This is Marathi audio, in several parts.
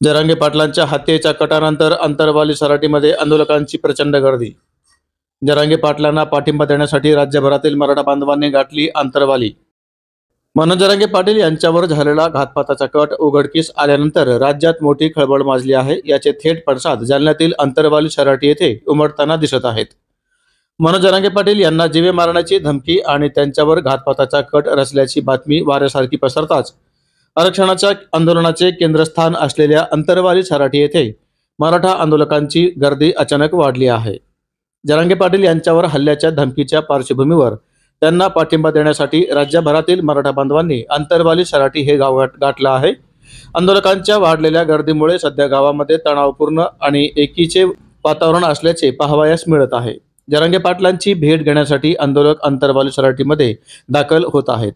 जरांगे पाटलांच्या हत्येच्या कटानंतर अंतरवाली सराटीमध्ये आंदोलकांची प्रचंड गर्दी. जरांगे पाटलांना पाठिंबा देण्यासाठी राज्यभरातील मराठा बांधवांनी गाठली अंतरवाली. मनोज जरांगे पाटील यांच्यावर झालेला घातपाताचा कट उघडकीस आल्यानंतर राज्यात मोठी खळबळ माजली आहे याचे थेट पडसाद जालन्यातील अंतरवाली सराटी येथे उमटताना दिसत आहेत. मनोज जरांगे पाटील यांना जीवे मारण्याची धमकी आणि त्यांच्यावर घातपाताचा कट रचल्याची बातमी वाऱ्यासारखी पसरताच आरक्षणाच्या आंदोलनाचे केंद्रस्थान असलेल्या अंतरवाली सराठी येथे मराठा आंदोलकांची गर्दी अचानक वाढली आहे. जरांगे पाटील यांच्यावर हल्ल्याच्या धमकीच्या पार्श्वभूमीवर त्यांना पाठिंबा देण्यासाठी राज्यभरातील मराठा बांधवांनी अंतरवाली सराठी हे गाव गाठलं आहे. आंदोलकांच्या वाढलेल्या गर्दीमुळे सध्या गावामध्ये तणावपूर्ण आणि एकीचे वातावरण असल्याचे पाहावयास मिळत आहे. जरांगे पाटलांची भेट घेण्यासाठी आंदोलक अंतरवाली सराठीमध्ये दाखल होत आहेत.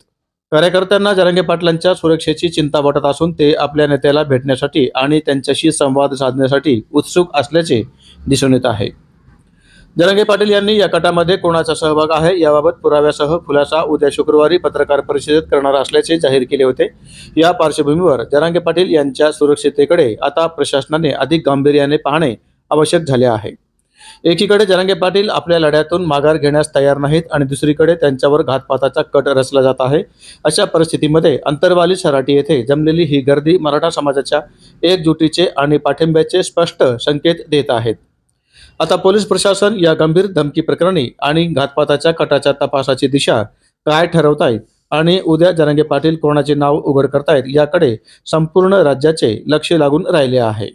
कार्यकर्त्यांना जरांगे पाटलांच्या सुरक्षेची चिंता वाटत असून ते आपल्या नेत्याला भेटण्यासाठी आणि त्यांच्याशी संवाद साधण्यासाठी उत्सुक असल्याचे दिसून येत आहे. जरांगे पाटील यांनी या कटामध्ये कोणाचा सहभाग आहे याबाबत पुराव्यासह खुलासा उद्या शुक्रवारी पत्रकार परिषदेत करणार असल्याचे जाहीर केले होते. या पार्श्वभूमीवर जरांगे पाटील यांच्या सुरक्षितेकडे आता प्रशासनाने अधिक गांभीर्याने पाहणे आवश्यक झाले आहे. एकीकडे जरांगे पाटील आपल्या लढ्यातून माघार घेण्यास तयार नाहीत आणि दुसरीकडे त्यांच्यावर घातपाताचा कट रचला जात आहे. अशा परिस्थितीमध्ये अंतरवाली सराटी येथे जमलेली ही गर्दी मराठा समाजाच्या एकजुटीचे आणि पाठिंब्याचे स्पष्ट संकेत देत आहेत. आता पोलीस प्रशासन या गंभीर धमकी प्रकरणी आणि घातपाताच्या कटाच्या तपासाची दिशा काय ठरवतायत आणि उद्या जरांगे पाटील कोणाचे नाव उघड करतायत याकडे संपूर्ण राज्याचे लक्ष लागून राहिले आहे.